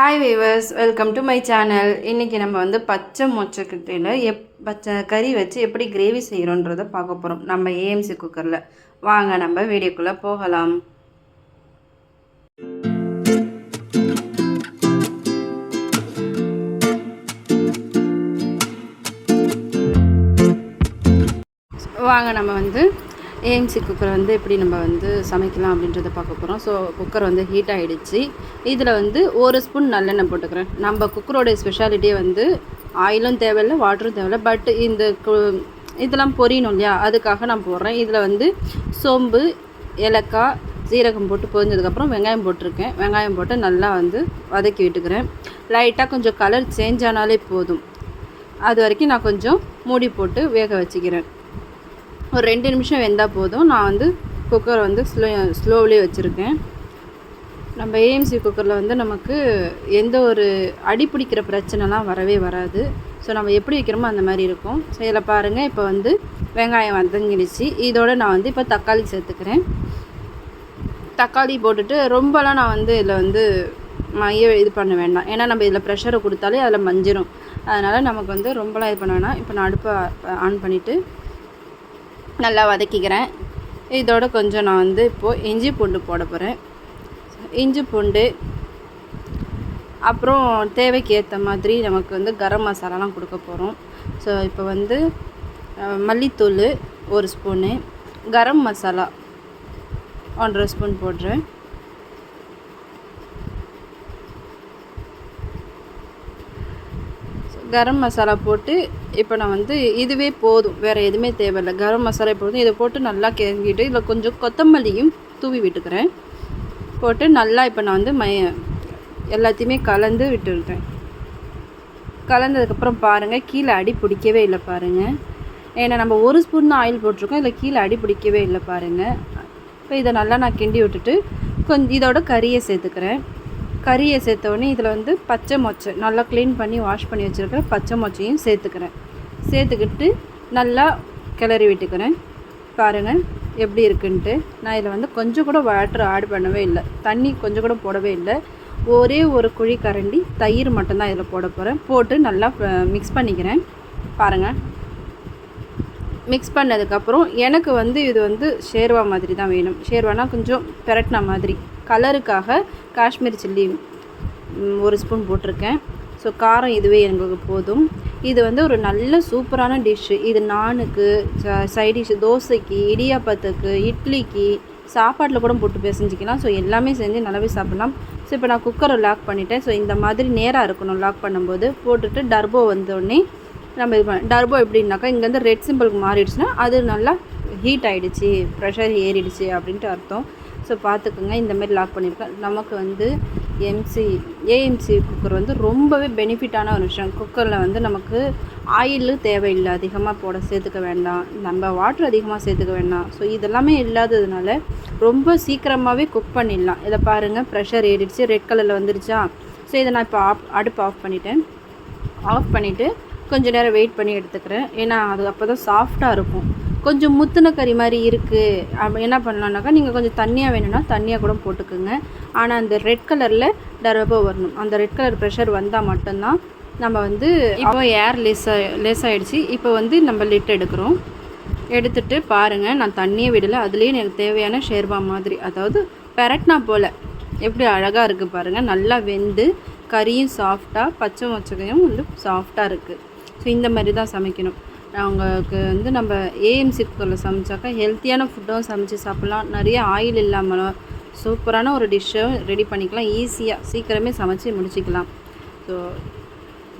Hi viewers welcome to my channel இன்றைக்கி நம்ம வந்து பச்சை மொச்சக்கட்டையில் எப் பச்சை கறி வச்சு எப்படி கிரேவி செய்கிறோன்றதை பார்க்க போகிறோம் நம்ம ஏஎம்சி குக்கரில் வாங்க நம்ம வீடியோக்குள்ளே போகலாம். வாங்க நம்ம வந்து ஏஎம்சி குக்கரை வந்து எப்படி நம்ம வந்து சமைக்கலாம் அப்படின்றத பார்க்க போகிறோம் ஸோ குக்கர் வந்து ஹீட் ஆகிடுச்சு இதில் வந்து ஒரு ஸ்பூன் நல்லெண்ணெய் போட்டுக்கிறேன். நம்ம குக்கரோடைய ஸ்பெஷாலிட்டியே வந்து ஆயிலும் தேவையில்லை வாட்டரும் தேவையில்லை. பட் இந்த கு- இதெல்லாம் பொரியணும் இல்லையா? அதுக்காக நான் போடுறேன். இதில் வந்து சோம்பு ஏலக்காய் சீரகம் போட்டு பொரிஞ்சதுக்கப்புறம் வெங்காயம் போட்டிருக்கேன். வெங்காயம் போட்டு நல்லா வந்து வதக்கி விட்டுக்கிறேன். லைட்டாக கொஞ்சம் கலர் சேஞ்ச் ஆனாலே போதும். அது வரைக்கும் நான் கொஞ்சம் மூடி போட்டு வேக வச்சுக்கிறேன். ஒரு ரெண்டு நிமிஷம் வெந்தால் போதும். நான் வந்து குக்கரை வந்து ஸ்லோ ஸ்லோவிலே வச்சுருக்கேன். நம்ம ஏஎம்சி குக்கரில் வந்து நமக்கு எந்த ஒரு அடி பிடிக்கிற பிரச்சனைலாம் வரவே வராது. ஸோ நம்ம எப்படி வைக்கிறோமோ அந்த மாதிரி இருக்கும். ஸோ இதில் பாருங்கள் இப்போ வந்து வெங்காயம் வதங்கிடுச்சு. இதோடு நான் வந்து இப்போ தக்காளி சேர்த்துக்கிறேன். தக்காளி போட்டுட்டு ரொம்பலாம் நான் வந்து இதில் வந்து மைய இது பண்ண வேண்டாம். ஏன்னா நம்ம இதில் ப்ரெஷரை கொடுத்தாலே அதில் மஞ்சிரும். அதனால் நமக்கு வந்து ரொம்பலாம் இது பண்ண வேணாம். இப்போ நான் அடுப்பை ஆன் பண்ணிவிட்டு நல்லா வதக்கிக்கிறேன். இதோட கொஞ்சம் நான் வந்து இப்போது இஞ்சி பூண்டு போட போகிறேன் இஞ்சி பூண்டு அப்புறம் தேவைக்கு ஏற்ற மாதிரி நமக்கு வந்து கரம் மசாலாலாம் கொடுக்க போகிறோம் ஸோ இப்போ வந்து மல்லித்தூள் ஒரு ஸ்பூனு கரம் மசாலா ஒன்றரை ஸ்பூன் போடுறேன். கரம் மசாலா போட்டு இப்போ நான் வந்து இதுவே போதும். வேறு எதுவுமே தேவையில்லை. கரம் மசாலா போதும். இதை போட்டு நல்லா கிளங்கிட்டு இதில் கொஞ்சம் கொத்தமல்லியும் தூவி விட்டுக்கிறேன். போட்டு நல்லா இப்போ நான் வந்து மய எல்லாத்தையுமே கலந்து விட்டுருக்கேன் கலந்ததுக்கப்புறம் பாருங்கள் கீழே அடி பிடிக்கவே இல்லை பாருங்கள் ஏன்னா நம்ம ஒரு ஸ்பூன் தான் ஆயில் போட்டிருக்கோம். இதில் கீழே அடி பிடிக்கவே இல்லை பாருங்கள் இப்போ இதை நல்லா நான் கிண்டி விட்டுட்டு கொஞ்சம் இதோட கறியை சேர்த்துக்கிறேன். கறியை சேர்த்தோடனே இதில் வந்து பச்சை மொச்சை நல்லா க்ளீன் பண்ணி வாஷ் பண்ணி வச்சுருக்கிற பச்சை மொச்சையும் சேர்த்துக்கிறேன். சேர்த்துக்கிட்டு நல்லா கிளறி விட்டுக்கிறேன். பாருங்கள் எப்படி இருக்குன்ட்டு. நான் இதில் வந்து கொஞ்சம் கூட வாட்டர் ஆட் பண்ணவே இல்லை. தண்ணி கொஞ்சம் கூட போடவே இல்லை. ஒரே ஒரு குழி கரண்டி தயிர் மட்டும்தான் இதில் போட போகிறேன் போட்டு நல்லா மிக்ஸ் பண்ணிக்கிறேன். பாருங்கள் மிக்ஸ் பண்ணதுக்கப்புறம் எனக்கு வந்து இது வந்து ஷேர்வா மாதிரி தான் வேணும். ஷேர்வானா கொஞ்சம் பெரட்டின மாதிரி. கலருக்காக காஷ்மீர் சில்லி ஒரு ஸ்பூன் போட்டிருக்கேன். ஸோ காரம் இதுவே எங்களுக்கு போதும். இது வந்து ஒரு நல்ல சூப்பரான டிஷ்ஷு இது நானுக்கு சைட் டிஷ் தோசைக்கு இடியாப்பத்துக்கு இட்லிக்கு சாப்பாட்டில் கூட போட்டு பிசைஞ்சிக்கலாம். ஸோ எல்லாமே செஞ்சு நல்லாவே சாப்பிடலாம். ஸோ இப்போ நான் குக்கரை லாக் பண்ணிட்டேன். ஸோ இந்த மாதிரி நேராக இருக்கணும். லாக் பண்ணும்போது போட்டுட்டு டர்போ வந்தோடனே நம்ம இது பண்ண டர்போ எப்படின்னாக்கா இங்கேருந்து ரெட் சிம்பிளுக்கு மாறிடுச்சுன்னா அது நல்லா ஹீட் ஆகிடுச்சு ப்ரெஷர் ஏறிடுச்சு அப்படின்ட்டு அர்த்தம். ஸோ பார்த்துக்குங்க இந்தமாரி லாக் பண்ணியிருக்கேன் நமக்கு வந்து எம்சி ஏஎம்சி குக்கர் வந்து ரொம்பவே பெனிஃபிட்டான ஒரு விஷயம். குக்கரில் வந்து நமக்கு ஆயில் தேவையில்லை அதிகமாக போட சேர்த்துக்க வேண்டாம். நம்ம வாட்டர் அதிகமாக சேர்த்துக்க வேண்டாம். ஸோ இதெல்லாமே இல்லாததுனால ரொம்ப சீக்கிரமாகவே குக் பண்ணிடலாம். இதை பாருங்கள் ப்ரெஷர் ஏறிடுச்சு ரெட் கலரில் வந்துருச்சா? ஸோ இதை நான் இப்போ ஆஃப் அடுப்பு ஆஃப் பண்ணிட்டேன். ஆஃப் பண்ணிவிட்டு கொஞ்சம் நேரம் வெயிட் பண்ணி எடுத்துக்கிறேன். ஏன்னா அது அப்போ தான் சாஃப்டாக இருக்கும். கொஞ்சம் முத்துன கறி மாதிரி இருக்குது அப்போ என்ன பண்ணலான்னாக்கா நீங்கள் கொஞ்சம் தண்ணியாக வேணும்னா தண்ணியாக கூட போட்டுக்குங்க. ஆனால் அந்த ரெட் கலரில் டரபோ வரணும். அந்த ரெட் கலர் ப்ரெஷர் வந்தால் மட்டும்தான் நம்ம வந்து இப்போ ஏர் லேஸாக லேஸாகிடுச்சு இப்போ வந்து நம்ம லிட் எடுக்கிறோம். எடுத்துட்டு பாருங்கள் நான் தண்ணியே விடலை. அதுலேயே எனக்கு தேவையான ஷேர்வா மாதிரி. அதாவது பெரட்னா போல். எப்படி அழகாக இருக்குது பாருங்கள் நல்லா வெந்து கறியும் சாஃப்டாக பச்சை மொச்சகையும் வந்து சாஃப்டாக இருக்குது ஸோ இந்த மாதிரி தான் சமைக்கணும். அவங்களுக்கு வந்து நம்ம ஏஎம்சி குக்கரில் சமைச்சாக்கா ஹெல்த்தியான ஃபுட்டும் சமைச்சு சாப்பிட்லாம். நிறைய ஆயில் இல்லாமலும் சூப்பரான ஒரு டிஷ்ஷும் ரெடி பண்ணிக்கலாம். ஈஸியாக சீக்கிரமே சமைச்சு முடிச்சிக்கலாம். ஸோ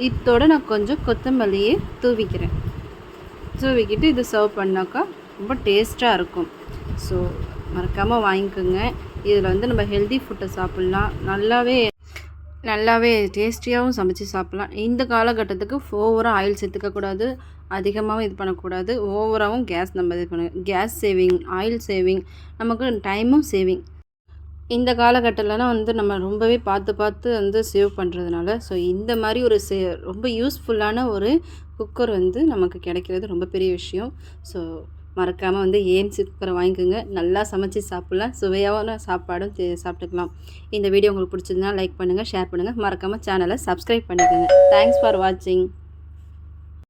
இதோட நான் கொஞ்சம் கொத்தமல்லியை தூவிக்கிறேன். தூவிக்கிட்டு இது சர்வ் பண்ணாக்கா ரொம்ப டேஸ்ட்டாக இருக்கும். ஸோ மறக்காமல் வாங்கிக்கோங்க. இதில் வந்து நம்ம ஹெல்தி ஃபுட்டை சாப்பிட்லாம். நல்லாவே நல்லாவே டேஸ்டியாகவும் சமைச்சு சாப்பிட்லாம். இந்த காலகட்டத்துக்கு ஓவராக ஆயில் சேர்த்துக்கக்கூடாது. அதிகமாகவும் இது பண்ணக்கூடாது. ஓவராகவும் கேஸ் நம்ம இது பண்ண கேஸ் சேவிங் ஆயில் சேவிங் நமக்கு டைமும் சேவிங் இந்த காலகட்டத்திலலாம் வந்து நம்ம ரொம்பவே பார்த்து பார்த்து வந்து சேவ் பண்ணுறதுனால ஸோ இந்த மாதிரி ஒரு சே ரொம்ப யூஸ்ஃபுல்லான ஒரு குக்கர் வந்து நமக்கு கிடைக்கிறது ரொம்ப பெரிய விஷயம். ஸோ மறக்காமல் வந்து ஏஎம்சி குக்கரை வாங்கிக்கோங்க. நல்லா சமைச்சு சாப்பிட்லாம். சுவையான சாப்பாடும் சாப்பிட்டுக்கலாம். இந்த வீடியோ உங்களுக்கு பிடிச்சிருந்தா லைக் பண்ணுங்கள் ஷேர் பண்ணுங்கள் மறக்காமல் சேனலை சப்ஸ்கிரைப் பண்ணிக்கோங்க. தேங்க்ஸ் ஃபார் வாட்சிங்